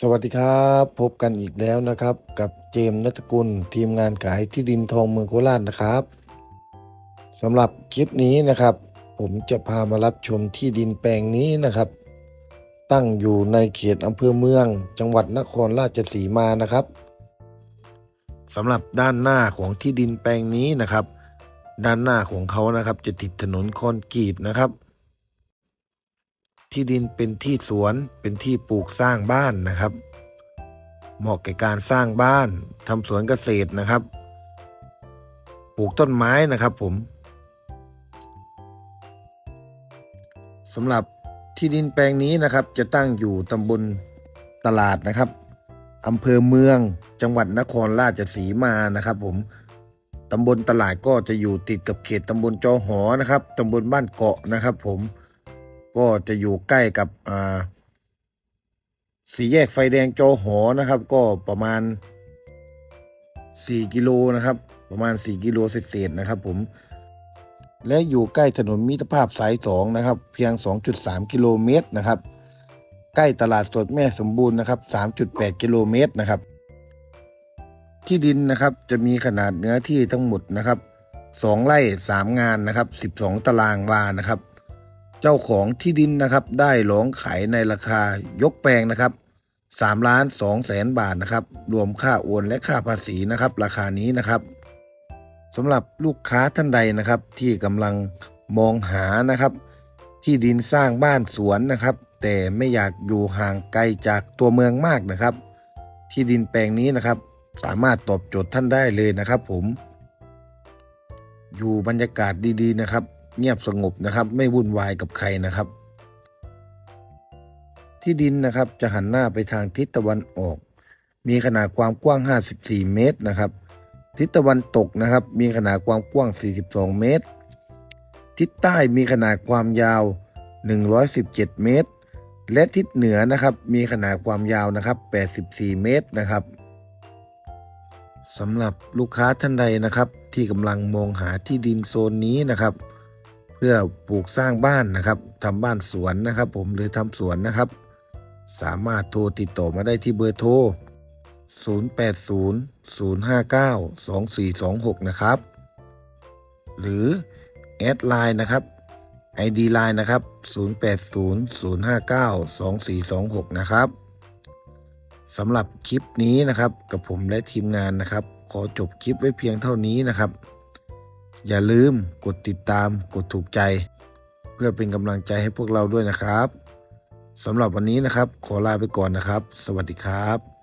สวัสดีครับ พบกันอีกแล้วนะครับ กับเจมส์นัทกุลทีมงานขายที่ดินทองเมืองโคราชนะครับสำหรับคลิปนี้นะครับ ผมจะพามารับชมที่ดินแปลงนี้นะครับ ตั้งอยู่ในเขตอำเภอเมือง จังหวัดนครราชสีมานะครับสำหรับด้านหน้าของที่ดินแปลงนี้นะครับ ด้านหน้าของเขานะครับ จะติดถนนคอนกรีตนะครับ ที่ดินเป็นที่สวนเป็นที่ปลูกสร้างบ้านนะครับ เหมาะแก่การสร้างบ้านทำสวนเกษตรนะครับ ปลูกต้นไม้นะครับผมสำหรับที่ดินแปลงนี้นะครับ จะตั้งอยู่ตำบลตลาดนะครับอำเภอเมืองจังหวัดนครราชสีมานะครับ ผมตำบลตลาดก็จะอยู่ติดกับเขตตำบลจอหอนะครับตำบลบ้านเกาะนะครับ ผม ก็จะอยู่ใกล้กับอ่าสี่แยกไฟแดงโจหอนะครับ ก็ประมาณ 4 กิโลนะครับ ประมาณ 4 กิโลเศษๆนะครับ ผม และอยู่ใกล้ถนนมิตรภาพสาย 2 นะครับ เพียง 2.3 กิโลเมตรนะครับ ใกล้ตลาดสดแม่สมบูรณ์นะครับ 3.8 กิโลเมตรนะครับ ที่ดินนะครับจะมีขนาดเนื้อที่ทั้งหมดนะครับ 2 ไร่ 3 งานนะครับ 12 ตารางวานะครับ เจ้าของที่ดินนะครับได้ร้องขายในราคายกแปลงนะครับ3ล้าน2แสนบาทนะครับ รวมค่าโอนและค่าภาษีนะครับ ราคานี้นะครับสำหรับลูกค้าท่านใดนะครับ ที่กำลังมองหานะครับ ที่ดินสร้างบ้านสวนนะครับ แต่ไม่อยากอยู่ห่างไกลจากตัวเมืองมากนะครับ ที่ดินแปลงนี้นะครับ สามารถตอบโจทย์ท่านได้เลยนะครับ ผม อยู่บรรยากาศดี ๆ นะครับ เงียบสงบนะครับ ไม่วุ่นวายกับใครนะครับ ที่ดินนะครับจะหันหน้าไปทางทิศตะวันออก มีขนาดความกว้าง 54 เมตรนะครับ ทิศตะวันตกนะครับ มีขนาดความกว้าง 42 เมตร ทิศใต้มีขนาดความยาว 117 เมตร และทิศเหนือนะครับมีขนาดความยาวนะครับ 84 เมตรนะครับสำหรับลูกค้าท่านใดนะครับ ที่กำลังมองหาที่ดินโซนนี้นะครับ พื่อปลูกสร้างบ้านนะครับทำบ้านสวนนะครับ ผมหรือทำสวนนะครับ สามารถโทรติดต่อมาได้ที่เบอร์โทร 0800592426 นะครับ หรือแอดไลน์นะครับ ID ไลน์นะครับ 0800592426 นะครับสำหรับคลิปนี้นะครับ กับผมและทีมงานนะครับ ขอจบคลิปไว้เพียงเท่านี้นะครับ อย่าลืมกดติดตามกดถูกใจ เพื่อเป็นกำลังใจให้พวกเราด้วยนะครับสำหรับวันนี้นะครับ ขอลาไปก่อนนะครับ สวัสดีครับ